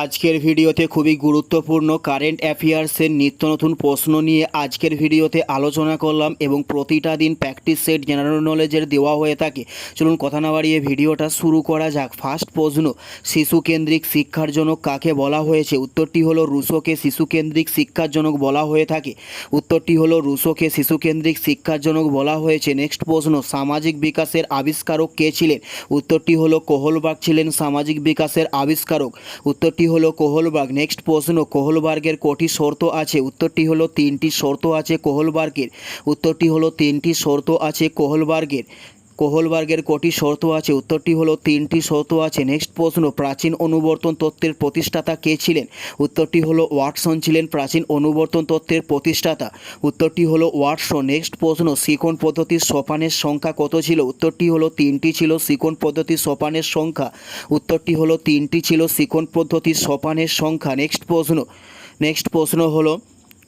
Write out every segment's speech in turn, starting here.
আজকের ভিডিওতে খুবই গুরুত্বপূর্ণ কারেন্ট অ্যাফেয়ার্সের নিত্য নতুন প্রশ্ন নিয়ে আজকের ভিডিওতে আলোচনা করলাম এবং প্রতিটা দিন প্র্যাকটিস সেট জেনারেল নলেজের দেওয়া হয়ে থাকে। চলুন কথা না বাড়িয়ে ভিডিওটা শুরু করা যাক। ফার্স্ট প্রশ্ন, শিশু কেন্দ্রিক শিক্ষার জনক কাকে বলা হয়েছে? উত্তরটি হলো রুশোকে শিশু কেন্দ্রিক শিক্ষার জনক বলা হয়ে থাকে। উত্তরটি হলো রুশোকে শিশু কেন্দ্রিক শিক্ষার জনক বলা হয়েছে। নেক্সট প্রশ্ন, সামাজিক বিকাশের আবিষ্কারক কে ছিলেন? উত্তরটি হলো কোহলবাগ ছিলেন সামাজিক বিকাশের আবিষ্কারক। উত্তরটি হলো কোহলবার্গ। নেক্সট প্রশ্ন, কোহলবার্গের কটি শর্ত আছে? উত্তরটি হলো তিনটি শর্ত আছে কোহলবার্গের। উত্তরটি হলো তিনটি শর্ত আছে কোহলবার্গের। কোহলবার্গের কটি শর্ত আছে। উত্তরটি হলো, তিনটি শর্ত আছে। নেক্সট প্রশ্ন, প্রাচীন অনুবর্তন তত্ত্বের প্রতিষ্ঠাতা কে ছিলেন? উত্তরটি হলো, ওয়াটসন ছিলেন প্রাচীন অনুবর্তন তত্ত্বের প্রতিষ্ঠাতা। উত্তরটি হলো, ওয়াটসন। নেক্সট প্রশ্ন শিকন পদ্ধতির সোপানের সংখ্যা কত ছিল? উত্তরটি হলো, তিনটি ছিল শিকন পদ্ধতির সোপানের সংখ্যা। উত্তরটি হলো, তিনটি ছিল শিকন পদ্ধতির সোপানের সংখ্যা। নেক্সট প্রশ্ন নেক্সট প্রশ্ন হলো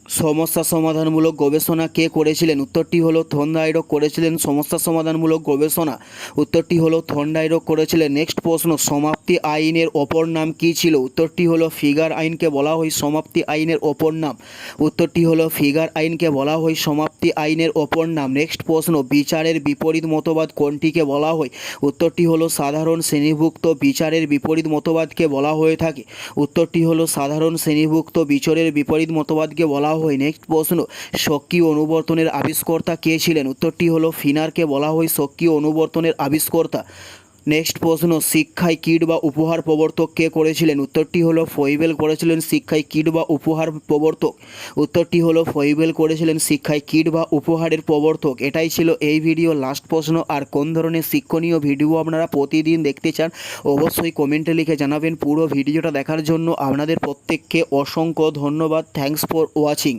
সমস্যা সমাধানমূলক গবেষণা কে করেছিলেন? উত্তরটি হলো থন্ডাইরক করেছিলেন সমস্যা সমাধানমূলক গবেষণা। উত্তরটি হলো থন্ডাইরক করেছিলেন। নেক্সট প্রশ্ন, সমাপ্তি আইনের অপর নাম কী ছিল? উত্তরটি হলো, ফিগার আইনকে বলা হয় সমাপ্তি আইনের অপর নাম। উত্তরটি হলো, ফিগার আইনকে বলা হয় সমাপ্তি আইনের অপর নাম। নেক্সট প্রশ্ন, বিচারের বিপরীত মতবাদ কোনটিকে বলা হয়? উত্তরটি হলো, সাধারণ শ্রেণীভুক্ত বিচারের বিপরীত মতবাদকে বলা হয়ে থাকে। উত্তরটি হলো, সাধারণ শ্রেণীভুক্ত বিচারের বিপরীত মতবাদকে বলা হয়। নেক্সট প্রশ্ন সক্রিয় অনুবর্তনের আবিষ্কর্তা কে ছিলেন? উত্তরটি হলো ফিনারকে বলা হয় সক্রিয় অনুবর্তনের আবিষ্কর্তা। নেক্সট প্রশ্ন, শিক্ষায় কিট বা উপহার প্রবর্তক কে করেছিলেন? উত্তরটি হলো ফয়েবেল করেছিলেন শিক্ষায় কিট বা উপহার প্রবর্তক। উত্তরটি হলো ফয়েবেল করেছিলেন শিক্ষায় কিট বা উপহারের প্রবর্তক। এটাই ছিল এই ভিডিও। লাস্ট প্রশ্ন, আর কোন ধরনের শিক্ষণীয় ভিডিও আপনারা প্রতিদিন দেখতে চান, অবশ্যই কমেন্টে লিখে জানাবেন। পুরো ভিডিওটা দেখার জন্য আপনাদের প্রত্যেককে অসংখ্য ধন্যবাদ। Thanks for watching